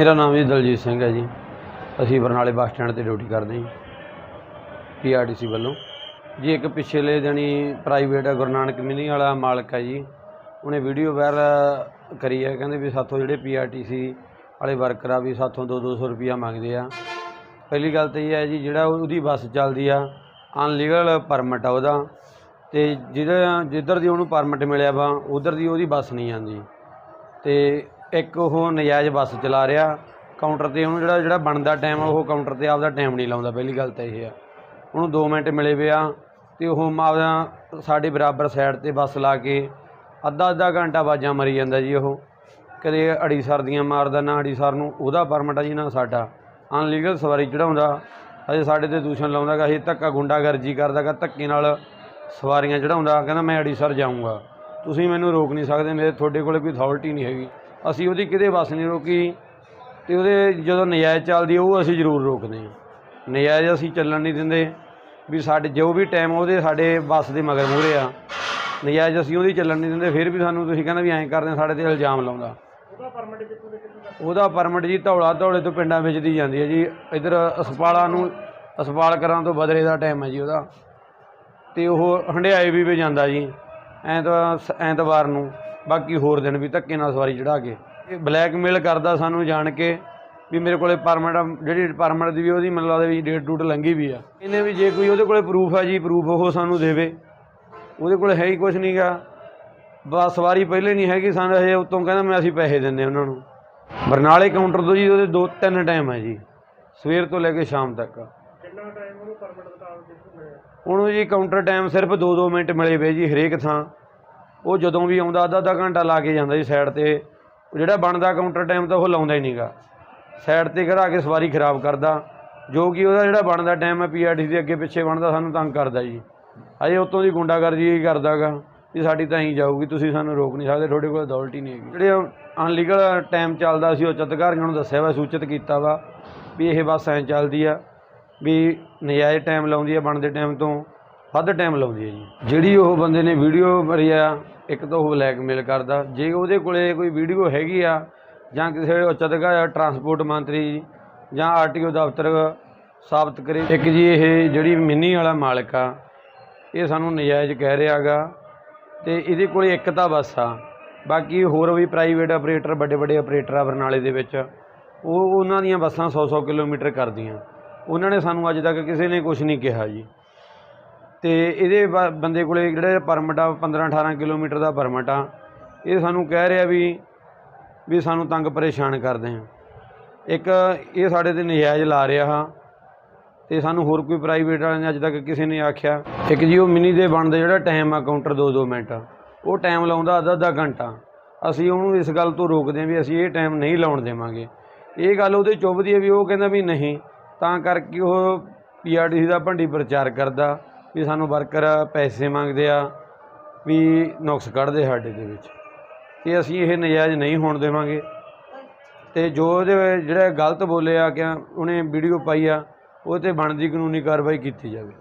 ਮੇਰਾ ਨਾਮ ਜੀ ਦਲਜੀਤ ਸਿੰਘ ਹੈ ਜੀ। ਅਸੀਂ ਬਰਨਾਲੇ ਬੱਸ ਸਟੈਂਡ ਤੇ ਡਿਊਟੀ ਕਰਦੇ ਹਾਂ ਪੀਆਰਟੀਸੀ ਵੱਲੋਂ। ਜੀ, ਇੱਕ ਪਿਛਲੇ ਦਿਨੀ ਪ੍ਰਾਈਵੇਟ ਗੁਰੂ ਨਾਨਕ ਮਿਨੀ ਵਾਲਾ ਮਾਲਕ ਹੈ ਜੀ, ਉਹਨੇ ਵੀਡੀਓ ਵਾਇਰਲ ਕਰੀ ਹੈ, ਕਹਿੰਦੇ ਵੀ ਸਾਥੋਂ ਜਿਹੜੇ ਪੀਆਰਟੀਸੀ ਵਾਲੇ ਵਰਕਰ ਆ ਵੀ ਸਾਥੋਂ 2-200 ਰੁਪਿਆ ਮੰਗਦੇ ਆ। ਪਹਿਲੀ ਗੱਲ ਤਾਂ ਇਹ ਹੈ ਜੀ, ਜਿਹੜਾ ਉਹਦੀ ਬੱਸ ਚੱਲਦੀ ਆ ਅਨਲੀਗਲ ਪਰਮਿਟ ਆ ਉਹਦਾ। ਤੇ ਜਿਹੜਾ ਜਿੱਧਰ ਦੀ ਉਹਨੂੰ ਪਰਮਿਟ ਮਿਲਿਆ ਵਾ, ਉਧਰ ਦੀ ਉਹਦੀ ਬੱਸ ਨਹੀਂ ਜਾਂਦੀ ਤੇ ਇੱਕ ਉਹ ਨਜਾਇਜ਼ ਬੱਸ ਚਲਾ ਰਿਹਾ। ਕਾਊਂਟਰ ਤੇ ਉਹਨੂੰ ਜਿਹੜਾ ਜਿਹੜਾ ਬਣਦਾ ਟਾਈਮ ਉਹ ਕਾਊਂਟਰ ਤੇ ਆਪਦਾ ਟਾਈਮ ਨਹੀਂ ਲਾਉਂਦਾ, ਪਹਿਲੀ ਗੱਲ ਤਾਂ ਇਹ ਆ। ਉਹਨੂੰ 2 ਮਿੰਟ ਮਿਲੇ ਵੇ ਆ ਤੇ ਉਹ ਆਪਦਾ ਸਾਡੇ ਬਰਾਬਰ ਸਾਈਡ ਤੇ ਬੱਸ ਲਾ ਕੇ ਅੱਧਾ ਅੱਧਾ ਘੰਟਾ ਬਾਜਾਂ ਮਰੀ ਜਾਂਦਾ ਜੀ ਉਹ। ਕਦੇ ਅੜੀ ਸਰਦੀਆਂ ਮਾਰਦਾ, ਨਾ ਅੜੀ ਸਰ ਨੂੰ, ਉਹਦਾ ਪਰਮਿਟ ਆ ਜੀ, ਨਾ ਸਾਡਾ। ਅਨਲੀਗਲ ਸਵਾਰੀ ਚੜਾਉਂਦਾ ਅਜੇ ਸਾਡੇ ਤੇ ਦੂਸ਼ਣ ਲਾਉਂਦਾ ਗਾ ਇਹ ਧੱਕਾ ਗੁੰਡਾਗਰਜੀ ਕਰਦਾ ਗਾ, ਧੱਕੇ ਨਾਲ ਸਵਾਰੀਆਂ ਚੜਾਉਂਦਾ ਕਹਿੰਦਾ ਮੈਂ ਅੜੀ ਸਰ ਜਾਊਂਗਾ। ਤੁਸੀਂ ਮੈਨੂੰ ਰੋਕ ਨਹੀਂ ਸਕਦੇ, ਮੇਰੇ ਤੁਹਾਡੇ ਕੋਲੇ ਕੋਈ ਅਥਾਰਟੀ ਨਹੀਂ ਹੈਗੀ। ਅਸੀਂ ਉਹਦੀ ਕਿਤੇ ਬੱਸ ਨਹੀਂ ਰੋਕੀ ਤੇ ਉਹਦੇ ਜਦੋਂ ਨਜਾਇਜ਼ ਚੱਲਦੀ ਉਹ ਅਸੀਂ ਜ਼ਰੂਰ ਰੋਕਦੇ ਹਾਂ। ਨਜਾਇਜ਼ ਅਸੀਂ ਚੱਲਣ ਨਹੀਂ ਦਿੰਦੇ ਵੀ ਸਾਡੇ ਜੋ ਵੀ ਟਾਈਮ ਉਹਦੇ ਸਾਡੇ ਬੱਸ ਦੇ ਮਗਰ ਮੂਹਰੇ ਆ। ਨਜਾਇਜ਼ ਅਸੀਂ ਉਹਦੀ ਚੱਲਣ ਨਹੀਂ ਦਿੰਦੇ ਫਿਰ ਵੀ ਸਾਨੂੰ ਤੁਸੀਂ ਕਹਿੰਦਾ ਵੀ ਐਂ ਕਰਦੇ ਸਾਡੇ ਤੇ ਇਲਜ਼ਾਮ ਲਾਉਂਦਾ। ਉਹਦਾ ਪਰਮਿਟ ਜੀ ਧੌਲਾ ਧੌਲੇ ਤੋਂ ਪਿੰਡਾਂ ਵਿੱਚ ਦੀ ਜਾਂਦੀ ਹੈ ਜੀ। ਇਧਰ ਅਸਪਾਲਾ ਨੂੰ ਅਸਪਾਲ ਕਰਾਂ ਤੋਂ ਬਦਰੇ ਦਾ ਟਾਈਮ ਹੈ ਜੀ ਉਹਦਾ। ਤੇ ਉਹ ਹੰਡਿਆਏ ਵੀ ਵੀ ਜਾਂਦਾ ਜੀ ਐਤਵਾਰ ਐਤਵਾਰ ਨੂੰ। ਬਾਕੀ ਹੋਰ ਦਿਨ ਵੀ ਧੱਕੇ ਨਾਲ ਸਵਾਰੀ ਚੜਾ ਕੇ। ਇਹ ਬਲੈਕਮੇਲ ਕਰਦਾ ਸਾਨੂੰ ਜਾਣ ਕੇ ਵੀ ਮੇਰੇ ਕੋਲੇ ਪਰਮਿਟ ਜਿਹੜੀ ਪਰਮਿਟ ਦੀ ਵੀ ਉਹਦੀ ਮੈਨੂੰ ਲੱਗਦਾ ਵੀ ਡੇਟ ਡੂਟ ਲੰਘੀ ਵੀ ਆ। ਇਹਨੇ ਵੀ ਜੇ ਕੋਈ ਉਹਦੇ ਕੋਲੇ ਪ੍ਰੂਫ ਆ ਜੀ ਪ੍ਰੂਫ ਉਹ ਸਾਨੂੰ ਦੇਵੇ। ਉਹਦੇ ਕੋਲੇ ਹੈ ਹੀ ਕੁਝ ਨਹੀਂਗਾ ਬਸ ਸਵਾਰੀ ਪਹਿਲੇ ਨਹੀਂ ਹੈਗੀ ਸਾਨੂੰ ਇਹ ਉਤੋਂ ਕਹਿੰਦਾ ਮੈਂ ਅਸੀਂ ਪੈਸੇ ਦਿੰਦੇ ਉਹਨਾਂ ਨੂੰ। ਬਰਨਾਲੇ ਕਾਊਂਟਰ ਤੋਂ ਜੀ ਉਹਦੇ ਦੋ ਤਿੰਨ ਟਾਈਮ ਹੈ ਜੀ। ਸਵੇਰ ਤੋਂ ਲੈ ਕੇ ਸ਼ਾਮ ਤੱਕ। ਉਹਨੂੰ ਜੀ ਕਾਊਂਟਰ ਟਾਈਮ ਸਿਰਫ 2-2 ਮਿੰਟ ਮਿਲੇ ਵੇ ਜੀ ਹਰੇਕ ਥਾਂ। ਉਹ ਜਦੋਂ ਵੀ ਆਉਂਦਾ, ਅੱਧਾ ਅੱਧਾ ਘੰਟਾ ਲਾ ਕੇ ਜਾਂਦਾ ਜੀ ਸਾਈਡ ਤੇ। ਉਹ ਜਿਹੜਾ ਬਣਦਾ ਕਾਊਂਟਰ ਟਾਈਮ ਤਾਂ ਉਹ ਲਾਉਂਦਾ ਹੀ ਨਹੀਂਗਾ। ਸਾਈਡ ਤੇ ਘਰਾ ਕੇ ਸਵਾਰੀ ਖਰਾਬ ਕਰਦਾ। ਜੋ ਕਿ ਉਹਦਾ ਜਿਹੜਾ ਬਣਦਾ ਟਾਈਮ ਹੈ ਪੀਆਰਟੀ ਦੇ ਅੱਗੇ ਪਿੱਛੇ ਬਣਦਾ, ਸਾਨੂੰ ਤੰਗ ਕਰਦਾ ਜੀ। ਅਜੇ ਉਤੋਂ ਦੀ ਗੁੰਡਾਗਰਦੀ ਹੀ ਕਰਦਾਗਾ ਵੀ ਸਾਡੀ ਤਾਂ ਹੀ ਜਾਊਗੀ, ਤੁਸੀਂ ਸਾਨੂੰ ਰੋਕ ਨਹੀਂ ਸਕਦੇ, ਤੁਹਾਡੇ ਕੋਲ ਅਥਾਰਟੀ ਨਹੀਂ ਹੈਗੀ। ਜਿਹੜੇ ਅਨਲੀਗਲ ਟਾਈਮ ਚੱਲਦਾ ਸੀ, ਉਹ ਚਤਕਾਰੀਆਂ ਨੂੰ ਦੱਸਿਆ ਵਾ, ਸੂਚਿਤ ਕੀਤਾ ਵਾ ਵੀ ਇਹ ਬੱਸ ਐਂ ਚੱਲਦੀ ਆ, ਵੀ ਨਜਾਇਜ਼ ਟਾਈਮ ਲਾਉਂਦੀ ਆ ਬਣਦੇ ਟਾਈਮ ਤੋਂ। ਵੱਧ ਟਾਈਮ ਲਾਉਂਦੀ ਹੈ ਜੀ। ਜਿਹੜੀ ਉਹ ਬੰਦੇ ਨੇ ਵੀਡੀਓ ਭਰੀ ਆ, ਇੱਕ ਤਾਂ ਉਹ ਬਲੈਕਮੇਲ ਕਰਦਾ। ਜੇ ਉਹਦੇ ਕੋਲੇ ਕੋਈ ਵੀਡੀਓ ਹੈਗੀ ਆ, ਜਾਂ ਕਿਸੇ ਉੱਚ ਅਧਿਕਾਰੀ ਟਰਾਂਸਪੋਰਟ ਮੰਤਰੀ, ਜਾਂ ਆਰਟੀਓ ਦਫ਼ਤਰ ਸਾਬਤ ਕਰੇ, ਇੱਕ ਜੀ ਇਹ ਜਿਹੜੀ ਮਿੰਨੀ ਵਾਲਾ ਮਾਲਕ ਆ, ਇਹ ਸਾਨੂੰ ਨਜਾਇਜ਼ ਕਹਿ ਰਿਹਾਗਾ ਤੇ ਇਹਦੇ ਕੋਲੇ ਇੱਕ ਤਾਂ ਬੱਸ ਆ। ਬਾਕੀ ਹੋਰ ਵੀ ਪ੍ਰਾਈਵੇਟ ਆਪਰੇਟਰ ਵੱਡੇ ਵੱਡੇ ਆਪਰੇਟਰ ਆ ਬਰਨਾਲੇ ਦੇ ਵਿੱਚ, ਉਹ ਉਹਨਾਂ ਦੀਆਂ ਬੱਸਾਂ 100-100 ਕਿਲੋਮੀਟਰ ਕਰਦੀਆਂ। ਉਹਨਾਂ ਨੇ ਸਾਨੂੰ ਅੱਜ ਤੱਕ ਕਿਸੇ ਨੇ ਕੁਝ ਨਹੀਂ ਕਿਹਾ ਜੀ। ਅਤੇ ਇਹਦੇ ਬ- ਬੰਦੇ ਕੋਲ ਜਿਹੜਾ ਪਰਮਿਟ ਆ 15-18 ਕਿਲੋਮੀਟਰ ਦਾ ਪਰਮਿਟ ਆ, ਇਹ ਸਾਨੂੰ ਕਹਿ ਰਿਹਾ ਵੀ ਵੀ ਸਾਨੂੰ ਤੰਗ ਪਰੇਸ਼ਾਨ ਕਰਦੇ ਆ। ਇੱਕ ਇਹ ਸਾਡੇ ਤੇ ਨਜਾਇਜ਼ ਲਾ ਰਿਹਾ ਹਾਂ ਅਤੇ ਸਾਨੂੰ ਹੋਰ ਕੋਈ ਪ੍ਰਾਈਵੇਟ ਵਾਲਿਆਂ ਨੇ ਅੱਜ ਤੱਕ ਕਿਸੇ ਨੇ ਆਖਿਆ। ਇੱਕ ਜੀ ਉਹ ਮਿਨੀ ਦੇ ਬਣਦੇ ਜਿਹੜਾ ਟਾਈਮ ਆ ਕਾਊਂਟਰ 2-2 ਮਿੰਟ, ਉਹ ਟਾਈਮ ਲਾਉਂਦਾ ਅੱਧਾ ਅੱਧਾ ਘੰਟਾ। ਅਸੀਂ ਉਹਨੂੰ ਇਸ ਗੱਲ ਤੋਂ ਰੋਕਦੇ ਹਾਂ ਵੀ ਅਸੀਂ ਇਹ ਟਾਈਮ ਨਹੀਂ ਲਾਉਣ ਦੇਵਾਂਗੇ। ਇਹ ਗੱਲ ਉਹਦੇ ਚੁੱਭਦੀ ਹੈ ਵੀ ਉਹ ਕਹਿੰਦਾ ਵੀ ਨਹੀਂ, ਤਾਂ ਕਰਕੇ ਉਹ ਪੀਆਰਟੀਸੀ ਦਾ ਭੰਡੀ ਪ੍ਰਚਾਰ ਕਰਦਾ। ਵੀ ਸਾਨੂੰ ਵਰਕਰ ਪੈਸੇ ਮੰਗਦੇ ਆ, ਵੀ ਨੁਕਸ ਕੱਢਦੇ ਸਾਡੇ ਦੇ ਵਿੱਚ। ਤੇ ਅਸੀਂ ਇਹ ਨਜਾਇਜ਼ ਨਹੀਂ ਹੋਣ ਦੇਵਾਂਗੇ। ਤੇ ਜੋ ਉਹਦੇ ਜਿਹੜਾ ਗਲਤ ਬੋਲਿਆ ਕਿ ਉਹਨੇ ਵੀਡੀਓ ਪਾਈ ਆ, ਉਹ ਤੇ ਬਣਦੀ ਕਾਨੂੰਨੀ ਕਾਰਵਾਈ ਕੀਤੀ ਜਾਵੇ।